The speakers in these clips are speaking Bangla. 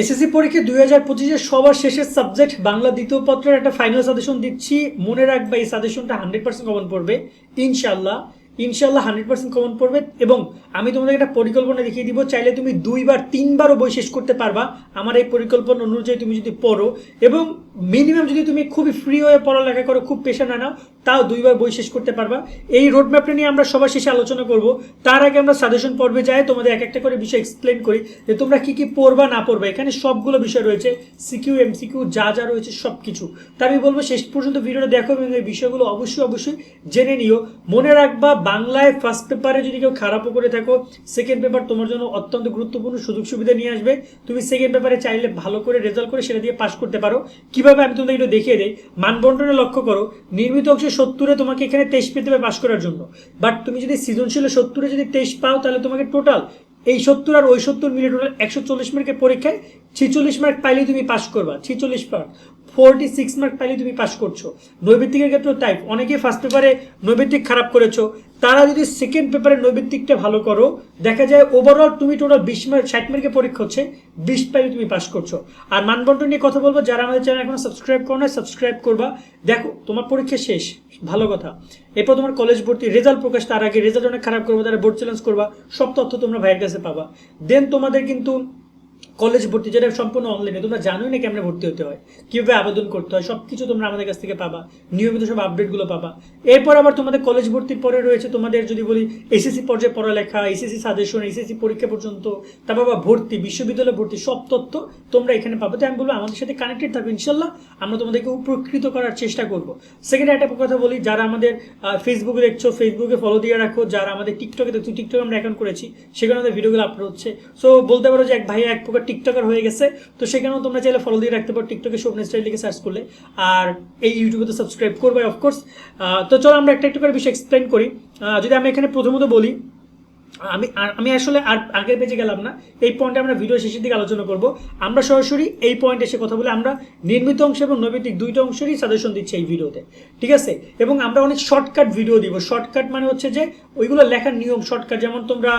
এসএসসি পরীক্ষা দুই হাজার পঁচিশের সবার শেষের সাবজেক্ট বাংলা দ্বিতীয় পত্রের একটা ফাইনাল সাজেশন দিচ্ছি। মনে রাখবা, এই সাজেশনটা হান্ড্রেড পার্সেন্ট কমন পড়বে। ইনশাল্লাহ ইনশাল্লাহ হান্ড্রেড পার্সেন্ট কমন পড়বে এবং আমি তোমাদের একটা পরিকল্পনা দেখিয়ে দিব। চাইলে তুমি দুইবার, তিনবারও বই শেষ করতে পারবা। আমার এই পরিকল্পনা অনুযায়ী তুমি যদি পড়ো এবং মিনিমাম যদি তুমি খুবই ফ্রি হয়ে পড়ালেখা করো, খুব পেশা না নাও, তাও দুইবার বই শেষ করতে পারবা। এই রোড ম্যাপটা নিয়ে আমরা সবার শেষে আলোচনা করব। তার আগে আমরা সাজেশন পর্বে যাই, তোমাদের এক একটা করে বিষয় এক্সপ্লেন করি যে তোমরা কি কি পড়বা, না পড়বা। এখানে সবগুলো বিষয় রয়েছে সিকিউ এমসিকিউ যা যা রয়েছে সব কিছু তা আমি বলব, শেষ পর্যন্ত ভিডিওটা দেখো এবং এই বিষয়গুলো অবশ্যই অবশ্যই জেনে নিও। মনে রাখবা, বাংলায় ফার্স্ট পেপারে যদি কেউ খারাপও করে থাকো সেকেন্ড পেপার তোমার জন্য অত্যন্ত গুরুত্বপূর্ণ সুযোগ সুবিধা নিয়ে আসবে। তুমি সেকেন্ড পেপারে চাইলে ভালো করে রেজাল্ট করে সেটা দিয়ে পাস করতে পারো। কীভাবে আমি তোমাদের একটু দেখিয়ে দিই? মানবন্টনে লক্ষ্য করো, নির্মিত অংশে সত্তরে তোমাকে এখানে তেইশ পেতে হবে পাশ করার জন্য। বাট তুমি যদি সৃজনশীল সত্তরে যদি তেইশ পাও, তাহলে তোমাকে টোটাল এই সত্তর আর ওই সত্তর মিলে টোটাল একশো চল্লিশ মার্কের পরীক্ষায় ছিচল্লিশ মার্ক পাইলেই তুমি পাশ করবা। ছিচল্লিশ মার্ক ফোরটি সিক্স মার্ক পাইলে তুমি পাস করছ। নৈবেত্তিকের ক্ষেত্রেও টাইপ অনেকে ফার্স্ট পেপারে নৈবেত্তিক খারাপ করেছ। তারা যদি সেকেন্ড পেপারে নৈবেত্তিকটা ভালো করো, দেখা যায় ওভারঅল তুমি টোটাল বিশ মার্ক ষাট মার্কের পরীক্ষা হচ্ছে, বিশ পাইলে তুমি পাস করছ। আর মানবন্টন নিয়ে কথা বলব, যারা আমাদের চ্যানেল এখনও সাবস্ক্রাইব করো না সাবস্ক্রাইব করবা। দেখো, তোমার পরীক্ষা শেষ, ভালো কথা। এরপর তোমার কলেজ ভর্তি রেজাল্ট প্রকাশ তার আগে রেজাল্ট অনেক খারাপ করব, তারা বোর্ড চ্যালেঞ্জ করবা, সব তথ্য তোমরা ভাইয়ের কাছে পাবা। দেন তোমাদের কিন্তু কলেজ ভর্তি, যেটা সম্পূর্ণ অনলাইনে তোমরা জানোই না কেমনে ভর্তি হতে হয়, কীভাবে আবেদন করতে হয় সব কিছু তোমরা আমাদের কাছ থেকে পাবা, নিয়মিত সব আপডেটগুলো পাবা। এরপর আবার তোমাদের কলেজ ভর্তির পরে রয়েছে তোমাদের যদি বলি এসএসসি পর্যায়ে পড়ালেখা এসএসসি সাজেশন এসএসসি পরীক্ষা পর্যন্ত, তারপর আবার ভর্তি, বিশ্ববিদ্যালয় ভর্তি, সব তথ্য তোমরা এখানে পাবো। তো আমি বলব আমাদের সাথে কানেক্টেড থাকবে ইনশাল্লাহ আমরা তোমাদেরকে উপকৃত করার চেষ্টা করব। সেকেন্ড একটা কথা বলি, যারা আমাদের ফেসবুকে দেখছ ফেসবুকে ফলো দিয়ে রাখো, যারা আমাদের টিকটকে দেখছ টিকটক আমরা অ্যাকাউন্ট করেছি, সেখানে আমাদের ভিডিওগুলো আপলোড হচ্ছে। সো বলতে পারো যে এক ভাই এক প্রকার টিকটকার হয়ে গেছে, তো সেখানেও তোমরা চাইলে ফলো দিয়ে রাখতে পারো টিকটকে শোভন স্টাইল লিখে সার্চ করলে। আর এই ইউটিউবে তো সাবস্ক্রাইব করবে অফকোর্স তো চলো আমরা একটা একটু করে বিষয় এক্সপ্লেন করি। যদি আমি এখানে প্রথমত বলি আমি আমি আসলে আর আগের পেজে গেলাম না। এই পয়েন্টে আমরা ভিডিও শেষের দিকে আলোচনা করব। আমরা সরাসরি এই পয়েন্টে এসে কথা বলে আমরা নির্মিত অংশ এবং নৈমিত্তিক দুইটা অংশেরই সাজেশন দিচ্ছি এই ভিডিওতে ঠিক আছে? এবং আমরা অনেক শর্টকাট ভিডিও দিব। শর্টকাট মানে হচ্ছে যে ওইগুলো লেখার নিয়ম শর্টকাট যেমন তোমরা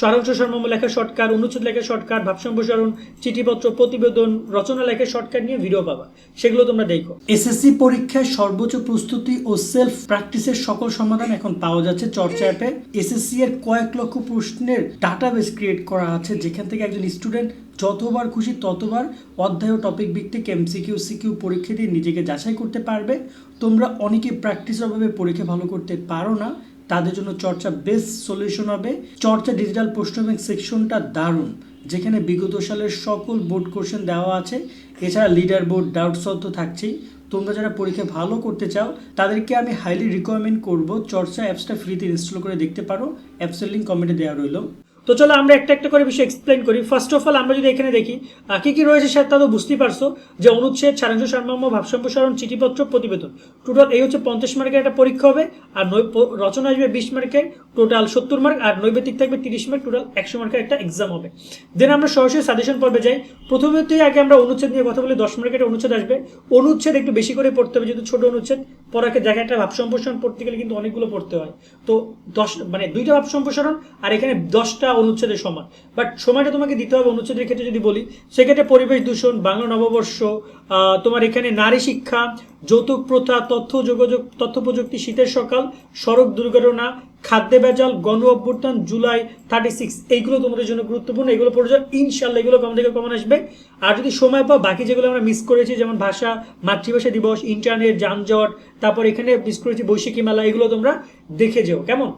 সারাংশ সর্মম লেখা শর্টকাট অনুচ্ছেদ লেখা শর্টকাট ভাব সম্প্রসারণ চিঠিপত্র, প্রতিবেদন, রচনা লেখা শর্টকাট নিয়ে ভিডিও পাবা। সেগুলো তোমরা দেখো। এসএসসি পরীক্ষায় সর্বোচ্চ প্রস্তুতি ও সেলফ প্র্যাকটিসের সকল সমাধান এখন পাওয়া যাচ্ছে চর্চা অ্যাপে এসএসসি এর কয়েক লক্ষ প্রশ্নের ডাটাবেস ক্রিয়েট করা আছে, যেখান থেকে একজন স্টুডেন্ট যতবার খুশি ততবার অধ্যায় ও টপিক ভিত্তিক এমসিকিউ সিকিউ পরীক্ষা দিয়ে নিজেকে যাচাই করতে পারবে। তোমরা অনেকে প্র্যাকটিসের অভাবে পরীক্ষা ভালো করতে পারো না, তাদের জন্য চর্চা বেস্ট সলিউশন হবে। চর্চা ডিজিটাল প্রশ্ন সেকশনটা দারুণ, যেখানে বিগত সালের সকল বোর্ড কোশ্চেন দেওয়া আছে। এছাড়া লিডার বোর্ড ডাউট তো থাকছেই। তোমরা যারা পরীক্ষা ভালো করতে চাও, তাদেরকে আমি হাইলি রিকমেন্ড করব। চর্চা অ্যাপসটা ফ্রিতে ইনস্টল করে দেখতে পারো। অ্যাপসের লিঙ্ক কমেন্টে দেওয়া রইল। তো চলো আমরা একটা একটা করে বিষয় এক্সপ্লেন করি। ফার্স্ট অফ অল আমরা যদি এখানে দেখি কি কি রয়েছে স্যার তা তো বুঝতেই পারছ যে অনুচ্ছেদ, সারাংশ, সারমর্ম ভাব সম্প্রসারণ চিঠিপত্র, প্রতিবেদন। টোটাল এই হচ্ছে পঞ্চাশ মার্কের একটা পরীক্ষা হবে, আর রচনা আসবে বিশ মার্কের টোটাল সত্তর মার্ক আর নৈবেদিক থাকবে তিরিশ মার্ক টোটাল একশো মার্কের একটা এক্সাম হবে। দেন আমরা সরাসরি সাজেশন পর্বে যাই। প্রথমেতেই আগে আমরা অনুচ্ছেদ নিয়ে কথা বলি, দশ মার্কের অনুচ্ছেদ আসবে। অনুচ্ছেদ একটু বেশি করে পড়তে হবে, যেহেতু ছোট অনুচ্ছেদ। পড়াকে দেখা একটা ভাব সম্প্রসারণ পড়তে গেলে কিন্তু অনেকগুলো পড়তে হয়। তো দশ মানে দুইটা ভাব সম্প্রসারণ আর এখানে দশটা অনুচ্ছেদের সমান। বাট সময়টা তোমাকে দিতে হবে অনুচ্ছেদের ক্ষেত্রে যদি বলি, সেক্ষেত্রে পরিবেশ দূষণ, বাংলা নববর্ষ তোমার এখানে নারী শিক্ষা, যৌতুক প্রথা, তথ্য যোগাযোগ, তথ্য প্রযুক্তি, শীতের সকাল, সড়ক দুর্ঘটনা খাদ্যে ভেজাল গণ অভ্যুত্থান, জুলাই থার্টি সিক্স এইগুলো তোমাদের জন্য গুরুত্বপূর্ণ, এগুলো পড়ে যাও। ইনশাল্লাহ এগুলো কম থেকে কমন আসবে। আর যদি সময় পাও, বাকি যেগুলো আমরা মিস করেছি, যেমন ভাষা, মাতৃভাষা দিবস ইন্টারনেট যানজট, তারপর এখানে মিস করেছি বৈশাখী মেলা, এগুলো তোমরা দেখে যেও। কেমন?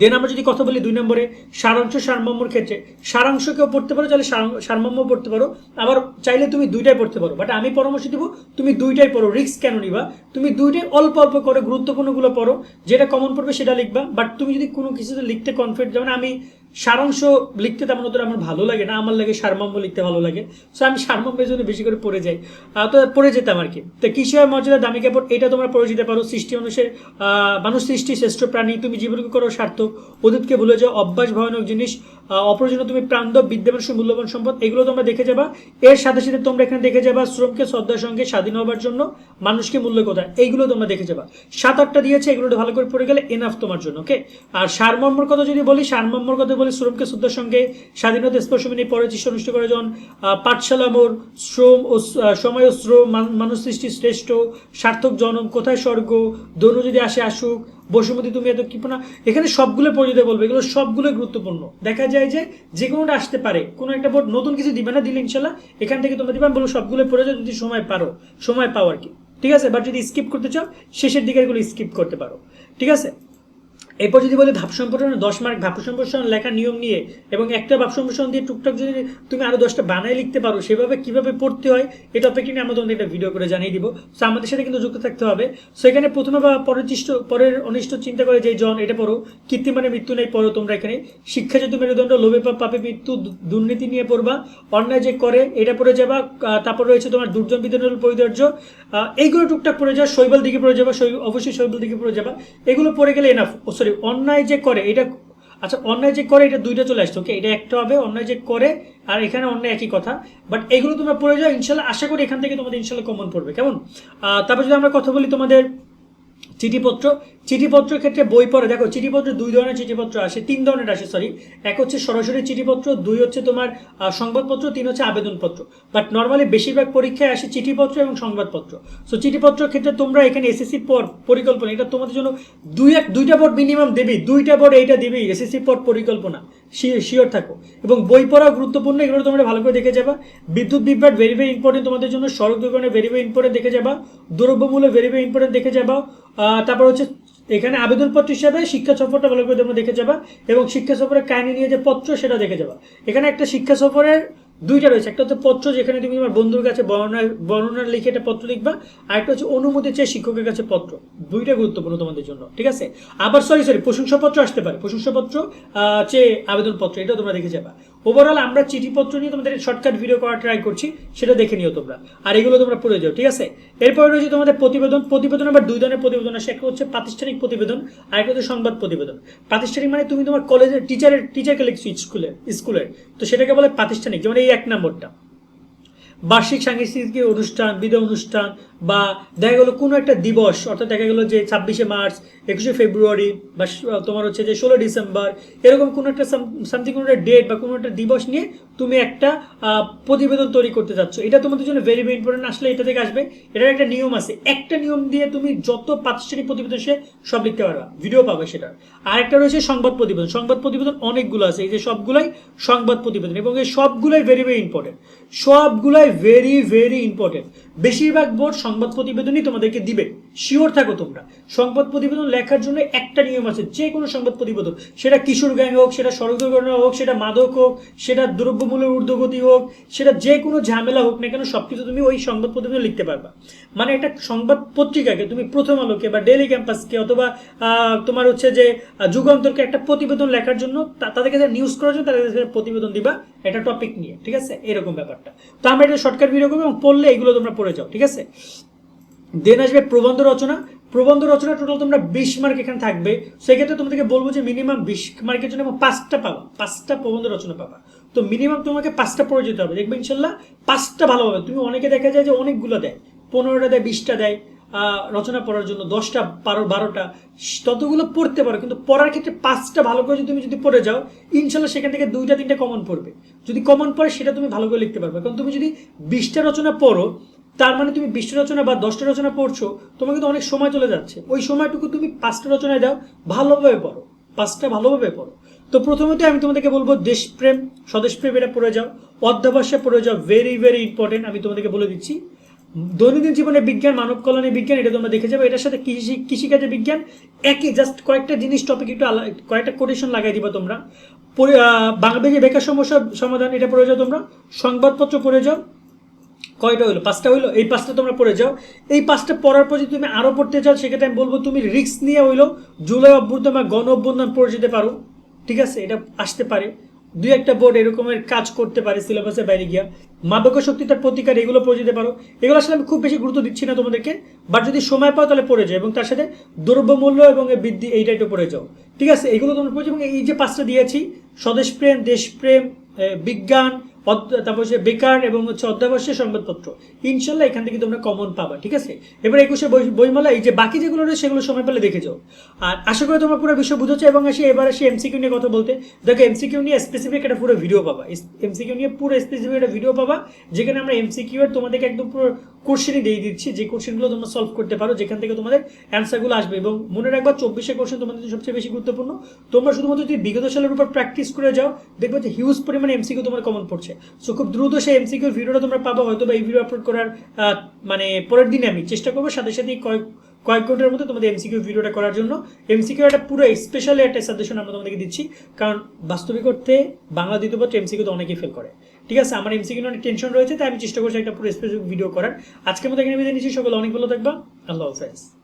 দেন আমরা যদি কথা বলি দুই নম্বরে, সারাংশ সারমর্মর ক্ষেত্রে সারাংশ কেউ পড়তে পারো, চাইলে সারমম্ম পড়তে পারো, আবার চাইলে তুমি দুইটাই পড়তে পারো বাট আমি পরামর্শ দিব তুমি দুইটাই পড়ো রিক্স কেন নিবা? তুমি দুইটাই অল্প অল্প করে গুরুত্বপূর্ণগুলো পড়ো, যেটা কমন পড়বে সেটা লিখবা বাট তুমি যদি কোনো কিছুতে লিখতে কনফিডেন্ট যেমন আমি সারাংশ লিখতে তেমন অতটা আমার ভালো লাগে না আমার লাগে সারমর্ম লিখতে ভালো লাগে। সো আমি সারমর্মের জন্য বেশি করে পড়ে যাই। তো পড়ে যেতাম আর কি। তো হয় মর্যাদা দামি কাপড় এটা তোমরা পড়ে যেতে পারো। সৃষ্টি মানুষের মানুষ সৃষ্টি শ্রেষ্ঠ প্রাণী তুমি জীবনকে করো সার্থক। অতীতকে ভুলে যাও অভ্যাস ভয়ানক জিনিস। আহ, অপ্রয়োজনীয় তুমি প্রান্ত বিদ্যমান মূল্যবান সম্পদ এগুলো তোমরা দেখে যাবা। এর সাথে সাথে তোমরা এখানে দেখে যাবা শ্রমকে শ্রদ্ধার সঙ্গে স্বাধীন হবার জন্য মানুষকে মূল্য কোথায় এইগুলো তোমরা দেখে যাবা। সাত আটটা দিয়েছে এগুলো ভালো করে পড়ে গেলে এনাফ তোমার জন্য ওকে আর সারমর্মর কথা যদি বলি সারমর্মর কথা বলি শ্রমকে শ্রদ্ধার সঙ্গে স্বাধীনতা স্পর্শমিনী পরে চিষ্টা অনুষ্ঠিত করে যখন পাঠশালা মোর শ্রম ও সময় ও শ্রম মানুষ সৃষ্টি শ্রেষ্ঠ, সার্থক জনম, কোথায় স্বর্গ দনু যদি আসে আসুক, বসুমতী তুমি এত কি না, এখানে সবগুলো পড়ে দিতে বলবে, এগুলো সবগুলো গুরুত্বপূর্ণ। দেখা যায় যে যে কোনোটা আসতে পারে, কোনো একটা বোর্ড নতুন কিছু দিবে না, দিলে ইনশাল্লাহ এখান থেকে তোমরা দিবে, আমি বলব সবগুলো পড়ে যদি সময় পারো, সময় পাও আর কি। ঠিক আছে? বাট যদি স্কিপ করতে চাও, শেষের দিকে এগুলো স্কিপ করতে পারো। ঠিক আছে? এরপর যদি বলি ভাব সম্প্রসারণ, দশ মার্ক ভাব সম্প্রসারণ লেখার নিয়ম নিয়ে এবং একটা ভাব সম্প্রসারণ দিয়ে টুকটাক যদি তুমি আরও দশটা বানায় লিখতে পারো, সেভাবে কীভাবে পড়তে হয়, এই টপিক নিয়ে আমরা তোমাদের একটা ভিডিও করে জানিয়ে দিব। সো আমাদের সাথে কিন্তু যুক্ত থাকতে হবে। সো এখানে প্রথমে বা পরের পরের অনিষ্ট চিন্তা করে যে, জন, এটা পড়ো। কীর্তি মানে মৃত্যু নেই, পড়ো তোমরা এখানে। শিক্ষা যদি মেরুদণ্ড, লোভে পাপ, পাপে মৃত্যু দুর্নীতি নিয়ে পড়বা। অন্যায় যে করে, এটা পড়ে যাবা। তারপর রয়েছে তোমার দুর্জন বিধানের পরিদর্য এইগুলো টুকটাক পড়ে যাওয়া শৈবাল দিকে পড়ে যাবা অবশ্যই শৈবাল দিকে পড়ে যাবা। এগুলো পড়ে গেলে এনাফ ও সরি অন্যায় যে করে, এটা আচ্ছা অন্যায় যে করে, এটা দুইটা চলে আসতো ওকে এটা একটা হবে, অন্যায় যে করে, আর এখানে অন্যায় একই কথা। বাট এগুলো তোমরা পড়ে যাও, ইনশাল্লাহ, আশা করি এখান থেকে তোমাদের ইনশাল্লাহ কমন পড়বে। কেমন? তারপর যদি আমরা কথা বলি তোমাদের চিঠিপত্র, চিঠিপত্রের ক্ষেত্রে বই পড়ে। দেখো, চিঠিপত্র দুই ধরনের চিঠিপত্র আসে, তিন ধরনের আসে সরি এক হচ্ছে সরাসরি চিঠিপত্র, দুই হচ্ছে তোমার সংবাদপত্র, তিন হচ্ছে আবেদনপত্র। বাট নর্মালি বেশিরভাগ পরীক্ষায় আসে চিঠিপত্র এবং সংবাদপত্র। সো চিঠিপত্রের ক্ষেত্রে তোমরা এখানে এসএসসি পর পরিকল্পনা, এটা তোমাদের জন্য দুই এক, দুইটা বোর্ড মিনিমাম দেবি, দুইটা বোর্ড এইটা দিবি এসএসসি পর পরিকল্পনা। শিওর থাকো। এবং বই পড়াও গুরুত্বপূর্ণ, এগুলো তোমরা ভালো করে দেখে যাবা। বিদ্যুৎ বিভ্রাট ভেরি ভেরি ইম্পর্টেন্ট তোমাদের জন্য, সড়ক দুর্ঘটনা ভেরি ভেরি ইম্পর্টেন্ট দেখে যাবা। দ্রব্যমূল্য ভেরি ভেরি ইম্পর্টেন্ট দেখে যাবা। তারপর হচ্ছে এখানে আবেদনপত্র হিসাবে শিক্ষা সফরটা ভালো করে তোমরা দেখে যাবা। এবং শিক্ষা সফরের কাহিনী নিয়ে যে পত্র সেটা দেখে যাবা। এখানে একটা শিক্ষা সফরের দুইটা রয়েছে। একটা হচ্ছে পত্র যেখানে তুমি তোমার বন্ধুর কাছে বর্ণনা বর্ণনা লিখে একটা পত্র লিখবা আর একটা হচ্ছে অনুমতি চেয়ে শিক্ষকের কাছে পত্র। দুইটা গুরুত্বপূর্ণ তোমাদের জন্য, ঠিক আছে? আবার সরি সরি প্রশংসাপত্র আসতে পারে। প্রশংসাপত্র চেয়ে আবেদনপত্র, এটাও তোমরা দেখে যাবা। ওভারঅল আমরা চিঠিপত্র নিয়ে তোমাদের শর্টকাট ভিডিও করা ট্রাই করছি, সেটা দেখে নিও তোমরা। আর এগুলো তোমরা পড়ে যাও, ঠিক আছে? এরপরে রয়েছে তোমাদের প্রতিবেদন। প্রতিবেদন আবার দুই ধরনের প্রতিবেদন আসে, একটা হচ্ছে প্রাতিষ্ঠানিক প্রতিবেদন, আর একটা হচ্ছে সংবাদ প্রতিবেদন। প্রাতিষ্ঠানিক মানে তুমি তোমার কলেজের টিচারের টিচারকে লিখছো স্কুলের স্কুলের তো সেটাকে বলে প্রাতিষ্ঠানিক, যেমন এই এক নম্বরটা। বার্ষিক সাংস্কৃতিক অনুষ্ঠান, বিদায় অনুষ্ঠান বা দেখা গেলো কোনো একটা দিবস, অর্থাৎ দেখা গেলো যে ছাব্বিশে মার্চ, একুশে ফেব্রুয়ারি বা তোমার হচ্ছে যে ষোলো ডিসেম্বর, এরকম কোনো একটা সামথিং কোনো একটা ডেট বা কোনো একটা দিবস নিয়ে তুমি একটা প্রতিবেদন তৈরি করতে চাচ্ছ এটা তোমাদের জন্য ভেরি ভেরি ইম্পর্টেন্ট আসলে এটা থেকে আসবে। এটার একটা নিয়ম আছে। একটা নিয়ম দিয়ে তুমি যত প্রাতিষ্ঠানিক প্রতিবেদন সে সব লিখতে পারবা। ভিডিও পাবে সেটা। আর একটা রয়েছে সংবাদ প্রতিবেদন। সংবাদ প্রতিবেদন অনেকগুলো আছে। এই যে সবগুলাই সংবাদ প্রতিবেদন এবং এই সবগুলাই ভেরি ভেরি ইম্পর্টেন্ট সবগুলাই ভেরি ভেরি ইম্পর্টেন্ট বেশিরভাগ বোর্ড সংবাদ প্রতিবেদনই তোমাদেরকে দিবে। শিওর থাকো তোমরা। সংবাদ প্রতিবেদন লেখার জন্য একটা নিয়ম আছে, যে কোনো সংবাদ প্রতিবেদন। সেটা কিশোর গ্যাং হোক, সেটা সড়ক দুর্ঘটনা হোক, সেটা মাদক হোক, সেটা দ্রব্যমূল্যের ঊর্ধ্বগতি হোক, সেটা যে কোনো ঝামেলা হোক না কেন, সবকিছু তুমি ওই সংবাদ প্রতিবেদন লিখতে পারবা। মানে একটা সংবাদ পত্রিকাকে তুমি প্রথম আলোকে বা ডেলি ক্যাম্পাসকে অথবা তোমার হচ্ছে যে যুগান্তরকে একটা প্রতিবেদন লেখার জন্য তাদেরকে নিউজ করার জন্য তাদের প্রতিবেদন দিবা একটা টপিক নিয়ে, ঠিক আছে? এরকম ব্যাপারটা। তো আমরা এটা শর্টকাট ভিডিও করব এবং পড়লে এগুলো তোমরা পড়ে যাও, ঠিক আছে? দেন আসবে প্রবন্ধ রচনা। প্রবন্ধ রচনা টোটাল তোমরা বিশ মার্ক এখানে থাকবে। সেক্ষেত্রে তোমাদেরকে বলব যে মিনিমাম বিশ মার্কের জন্য পাঁচটা পাবা। পাঁচটা প্রবন্ধ রচনা পাবা। তো মিনিমাম তোমাকে পাঁচটা পড়ে যেতে হবে। দেখবে ইনশাল্লাহ পাঁচটা ভালো হবে। তুমি অনেকে দেখা যায় যে অনেকগুলো দেয়। পনেরোটা দেয়, বিশটা দেয় রচনা পড়ার জন্য দশটা, বারো, বারোটা। ততগুলো পড়তে পারো। কিন্তু পড়ার ক্ষেত্রে পাঁচটা ভালো করে তুমি যদি পড়ে যাও, ইনশাল্লাহ সেখান থেকে দুইটা, তিনটা কমন পড়বে। যদি কমন পড়ে, সেটা তুমি ভালো করে লিখতে পারবে। কারণ তুমি যদি বিশটা রচনা পড়ো তার মানে তুমি বিশটা রচনা বা দশটা রচনা পড়ছো তোমার কিন্তু অনেক সময় চলে যাচ্ছে। ওই সময়টুকু তুমি পাঁচটা রচনায় দাও, ভালোভাবে পড়ো, পাঁচটা ভালোভাবে পড়ো। তো প্রথমত আমি তোমাদেরকে বলব দেশপ্রেম, স্বদেশপ্রেম এটা পড়ে যাও, অধ্যাবসায় পড়ে যাও ভেরি ভেরি ইম্পর্টেন্ট আমি তোমাদেরকে বলে দিচ্ছি। দৈনন্দিন জীবনে বিজ্ঞান, মানব কল্যাণে বিজ্ঞান এটা তোমরা দেখে যাবে, এটার সাথে কৃষি কৃষিকাজে বিজ্ঞান একই জাস্ট কয়েকটা জিনিস টপিক একটু কয়েকটা কোটেশন লাগাই দিবা তোমরা। বাংলাদেশে বেকার সমস্যা সমাধান এটা পড়ে যাও তোমরা, সংবাদপত্র পড়ে যাও কয়টা হইল? পাঁচটা হইল? এই পাঁচটা তোমরা পড়ে যাও। এই পাঁচটা পড়ার পর যদি তুমি আরও পড়তে চাও সেক্ষেত্রে আমি বলব তুমি রিস্ক নিয়ে হইল জুলাই অভ্যুত্থান বা গণ অভ্যুত্থান পড়ে যেতে পারো। ঠিক আছে? এটা আসতে পারে। দুই একটা বোর্ড এরকমের কাজ করতে পারে সিলেবাসের বাইরে গিয়া। মাদক শক্তি তার প্রতিকার এগুলো পড়ে যেতে পারো। এগুলো আসলে আমি খুব বেশি গুরুত্ব দিচ্ছি না তোমাদেরকে। বাট যদি সময় পাও তাহলে পড়ে যাও এবং তার সাথে দ্রব্যমূল্য এবং বৃদ্ধি এইটা একটু পড়ে যাও। ঠিক আছে? এগুলো তোমরা পড়ছো এবং এই যে পাঁচটা দিয়েছি স্বদেশপ্রেম দেশপ্রেম এ, বিজ্ঞান তারপর হচ্ছে বেকার এবং হচ্ছে অধ্যাবশ্যের সংবাদপত্র। ইনশাল্লাহ এখান থেকে তোমরা কমন পাবা, ঠিক আছে? এবার একুশে বই- বইমেলা এই যে বাকি যেগুলো রয়েছে সেগুলো সময় পেলে দেখে যাও। আর আশা করি তোমরা পুরো বিষয় বুঝেছ এবং আসি এবার আসি এমসিকিউ নিয়ে কথা বলতে। দেখো এমসিকিউ নিয়ে স্পেসিফিক একটা পুরো ভিডিও পাবা। এমসিকিউ নিয়ে পুরো স্পেসিফিক একটা ভিডিও পাবা, যেখানে আমরা এমসিকিউ এর তোমাদেরকে একদম পুরো কোশ্চেনই দিয়ে দিচ্ছি। যে কোশ্চেনগুলো তোমরা সলভ করতে পারো, যেখান থেকে তোমাদের অ্যান্সারগুলো আসবে। এবং মনে রাখবা, চব্বিশে কোশ্চেন তোমাদের সবচেয়ে বেশি গুরুত্বপূর্ণ। তোমরা শুধুমাত্র যদি বিগত সালের উপর প্র্যাকটিস করে যাও, দেখবে যে হিউজ পরিমাণে এমসিকিউ তোমার কমন পড়ছে। সো খুব দ্রুত সেই এমসিকিউর ভিডিওটা তোমরা পাবো হয়তো বা এই ভিডিও আপলোড করার মানে পরের দিনে আমি চেষ্টা করব। সাথে সাথে কয়েক কয়েক ঘণ্টার মধ্যে তোমাদের এমসিকিউ ভিডিওটা করার জন্য। এমসিকিউ একটা পুরো স্পেশালি একটা সাজেশন আমরা তোমাদেরকে দিচ্ছি। কারণ বাস্তবিক করতে বাংলা দ্বিতীয় পত্র এমসিকিউ তো অনেকেই ফেল করে। ঠিক আছে, আমার এমসিকিউ অনেক টেনশন রয়েছে, তাই আমি চেষ্টা করছি একটা পুরো স্পেসিফিক ভিডিও করার। আজকের মতো এখানে বিদায় নিচ্ছি। সকলে অনেক ভালো থাকবা। আল্লাহ হাফেজ।